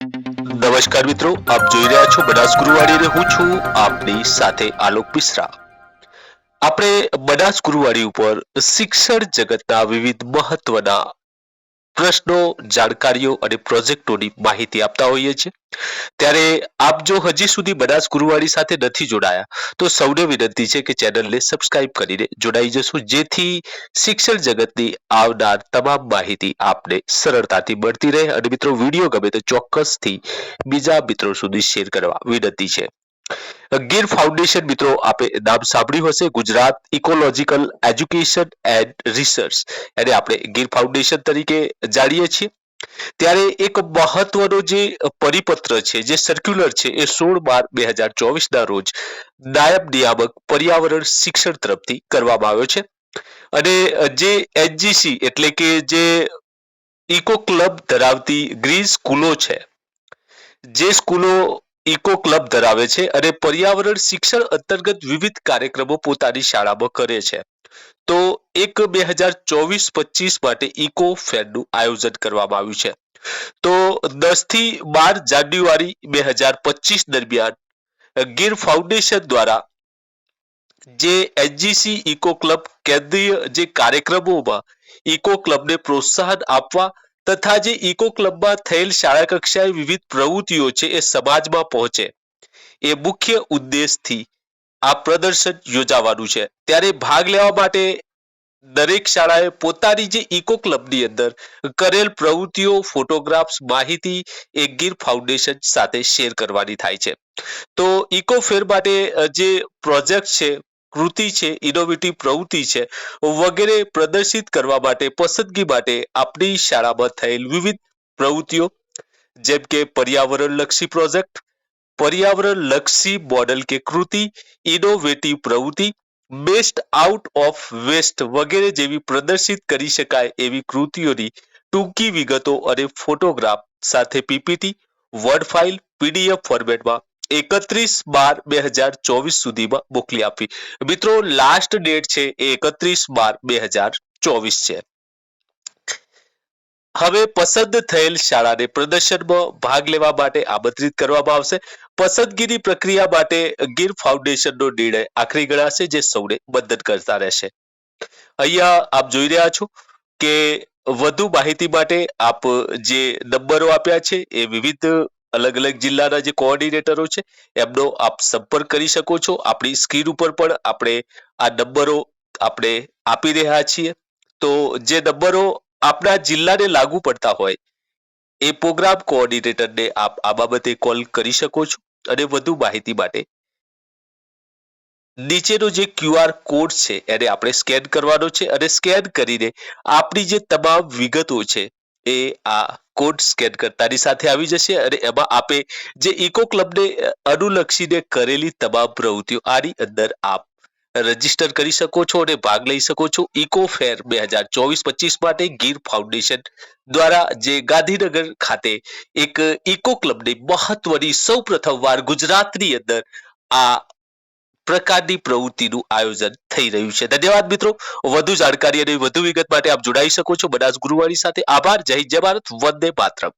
નમસ્કાર મિત્રો, આપ જોઈ રહ્યા છો બનાસ ગુરુવાડી હું છું, આપની સાથે આલોક મિશ્રા. આપણે બનાસ ગુરુવાડી ઉપર શિક્ષણ જગતના વિવિધ મહત્વના પ્રશ્નો, જાણકારીઓ અને પ્રોજેક્ટોની માહિતી આપતા હોઈએ છીએ. ત્યારે આપ જો હજી સુધી બનાસ ગુરુવાડી સાથે નથી જોડાયા, તો સૌને વિનંતી છે કે ચેનલને સબસ્ક્રાઇબ કરીને જોડાઈ જશો, જેથી શિક્ષણ જગતની આવનાર તમામ માહિતી આપને સરળતાથી મળતી રહે. અને મિત્રો, વીડિયો ગમે તો ચોક્કસથી બીજા મિત્રો સુધી શેર કરવા વિનંતી છે. ગીર ફાઉન્ડેશન મિત્રો આપે નામ સાંભળ્યું હશે, Gujarat ecological education and research. એને આપણે ગીર ફાઉન્ડેશન તરીકે જાણીએ છીએ. ત્યારે એક મહત્વનો જે પરિપત્ર છે, જે સર્ક્યુલર છે, એ સોળ બાર બે હજાર ચોવીસના રોજ નાયબ નિયામક પર્યાવરણ શિક્ષણ તરફથી કરવામાં આવ્યો છે. અને જે એચજીસી એટલે કે જે ઇકો ક્લબ ધરાવતી ગ્રીન સ્કૂલો છે, જે સ્કૂલો ઇકો ક્લબ ધરાવે છે અને પર્યાવરણ શિક્ષણ અંતર્ગત વિવિધ કાર્યક્રમો પોતાની શાળામાં કરે છે. તો એક બે હજાર ચોવીસ પચીસ માટે ઇકો ફેરનું આયોજન કરવામાં આવ્યું છે. તો દસથી બાર જાન્યુઆરી બે હજાર પચીસ દરમિયાન ગીર ફાઉન્ડેશન દ્વારા જે એનજીસી ઇકો ક્લબ કેન્દ્રીય જે કાર્યક્રમોમાં ઇકો ક્લબને પ્રોત્સાહન આપવા તથા જે ઇકો ક્લબમાં થયેલ શાળા કક્ષાએ વિવિધ પ્રવૃત્તિઓ છે એ સમાજમાં પહોંચે. એ મુખ્ય ઉદ્દેશથી આ પ્રદર્શન યોજાવાનું છે. ત્યારે ભાગ લેવા માટે દરેક શાળાએ પોતાની જે ઇકો ક્લબની અંદર કરેલ પ્રવૃત્તિઓ, ફોટોગ્રાફ્સ, માહિતી, એ ગીર ફાઉન્ડેશન સાથે શેર કરવાની થાય છે. તો ઇકો ફેર માટે જે પ્રોજેક્ટ છે કૃતિ છે ઇનોવેટિવ પ્રવૃત્તિ છે, વગેરે પ્રદર્શિત કરવા માટે પસંદગી માટે આપણી શાળામાં થયેલ વિવિધ પ્રવૃત્તિઓ, જેમ કે પર્યાવરણ લક્ષી પ્રોજેક્ટ પર્યાવરણ લક્ષી મોડલ કે કૃતિ ઇનોવેટિવ પ્રવૃત્તિ બેસ્ટ આઉટ ઓફ વેસ્ટ વગેરે જેવી પ્રદર્શિત કરી શકાય એવી કૃતિઓની ટૂંકી વિગતો અને ફોટોગ્રાફ સાથે પીપીટી વર્ડ ફાઇલ પીડીએફ ફોર્મેટમાં એકત્રીસ બાર બે હજાર ચોવીસ સુધીમાં મોકલી આપવી મિત્રો લાસ્ટ ડેટ છે એ એકત્રીસ બાર બે હજાર ચોવીસ છે. હવે પસંદ થયેલ શાળાને પ્રદર્શનમાં ભાગ લેવા માટે આમંત્રિત કરવામાં આવશે. પસંદગીની પ્રક્રિયા માટે ગીર ફાઉન્ડેશનનો નિર્ણય આખરી ગણાશે, જે સૌને મદદ કરતા રહેશે. અહીંયા આપ જોઈ રહ્યા છો કે વધુ માહિતી માટે આપ જે નંબરો આપ્યા છે એ વિવિધ અલગ અલગ જિલ્લાના જે કોઓર્ડિનેટરો છે, એમનો આપ સંપર્ક કરી શકો છો. આપણી સ્ક્રીન ઉપર પણ આપણે આ નંબરો આપણે આપી રહ્યા છીએ. તો જે નંબરો આપણા જિલ્લાને લાગુ પડતા હોય, એ પ્રોગ્રામ કોઓર્ડિનેટરને આપ આ બાબતે કોલ કરી શકો છો અને વધુ માહિતી માટે. નીચેનો જે ક્યુઆર કોડ છે, એને આપણે સ્કેન કરવાનો છે અને સ્કેન કરીને આપણી જે તમામ વિગતો છે એ આ કોડ સ્કેન કરતાની સાથે આવી જશે અને એમાં આપે જે ઇકો ક્લબને અનુલક્ષીને કરેલી તમામ પ્રવૃત્તિઓ આની અંદર આપ રજિસ્ટર કરી શકો છો અને ભાગ લઈ શકો છો ઇકો ફેર બે હજાર ચોવીસ પચીસ માટે ગીર ફાઉન્ડેશન દ્વારા જે ગાંધીનગર ખાતે એક ઇકો ક્લબની મહત્વની સૌ પ્રથમવાર ગુજરાતની અંદર આ પ્રકારની પ્રવૃત્તિનું આયોજન થઈ રહ્યું છે. ધન્યવાદ મિત્રો. વધુ જાણકારી અને વધુ વિગત માટે આપ જોડાઈ શકો છો. બનાસ ગુરુવારી સાથે. આભાર. જય જય ભારત. વંદે માતરમ.